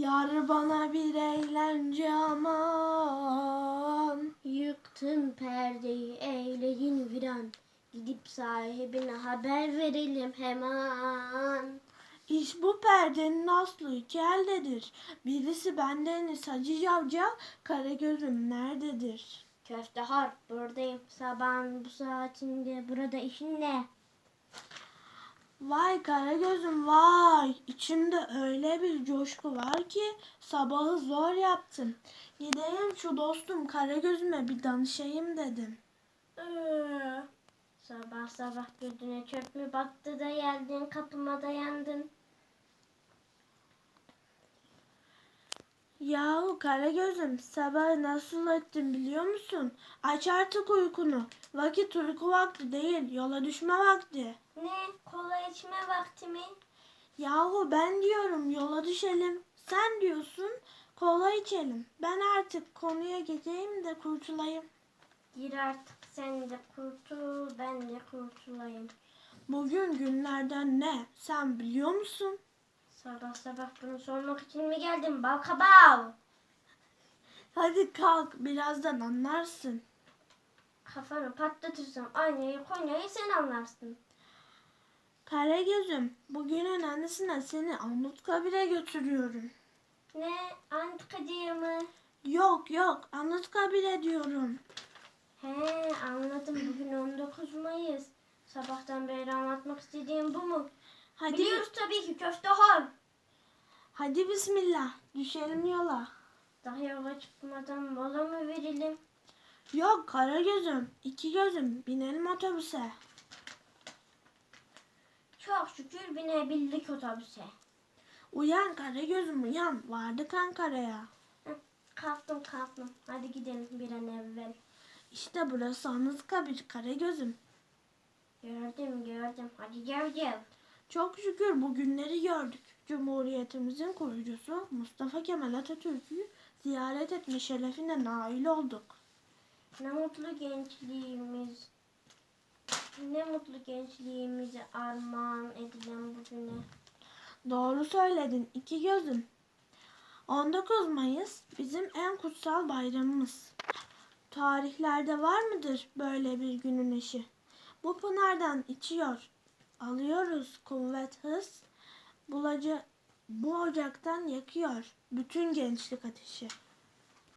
Yar bana bir eğlence aman. Yıktın perdeyi eyledin viran. Gidip sahibine haber verelim hemen. İş bu perdenin aslı iki eldedir. Birisi bendeniz Hacı Cavcav, Karagöz'üm nerededir? Köfte harp buradayım sabahın bu saatinde burada işin ne? Vay Karagöz'üm vay. İçimde öyle bir coşku var ki sabahı zor yaptım. Gideyim şu dostum Karagöz'üme bir danışayım dedim. Ee, sabah sabah gözüne çöp mü battı da geldin kapıma dayandın. Yahu Karagöz'üm sabah nasıl ettim biliyor musun? Aç artık uykunu. Vakit uyku vakti değil yola düşme vakti. Ne kola içme vakti mi? Yahu ben diyorum yola düşelim. Sen diyorsun kola içelim. Ben artık konuya geçeyim de kurtulayım. Gir artık sen de kurtul ben de kurtulayım. Bugün günlerden ne? Sen biliyor musun? Sabah sabah bunu sormak için mi geldin balkabav? Hadi kalk birazdan anlarsın. Kafanı patlatırsam aynayı Konya'yı sen anlarsın. Karagöz'üm bugünün annesine seni Anıtkabir'e götürüyorum. Ne antikacıya mı? Yok yok Anıtkabir'e diyorum. He anladım bugün 19 Mayıs. Sabahtan beri anlatmak istediğim bu mu? Hadi Biliyoruz tabii ki köfte hor. hadi bismillah düşelim yola. Daha yola çıkmadan mola mı verelim? Yok Karagöz'üm iki gözüm binelim otobüse. Çok şükür binebildik otobüse. Uyan Karagöz'üm uyan vardık Ankara'ya. Kalktım kalktım. Hadi gidelim bir an evvel. İşte burası Anıtkabir Karagöz'üm. Gördüm gördüm. Hadi gel gel. Çok şükür bu günleri gördük. Cumhuriyetimizin kurucusu Mustafa Kemal Atatürk'ü ziyaret etme şerefine nail olduk. Ne mutlu gençliğimiz. Ne mutlu gençliğimize armağan edilen bugüne. Doğru söyledin iki gözüm. 19 Mayıs bizim en kutsal bayramımız. Tarihlerde var mıdır böyle bir günün eşi? Bu pınardan içiyor. Alıyoruz kuvvet hız. Bulaca, bu ocaktan yakıyor bütün gençlik ateşi.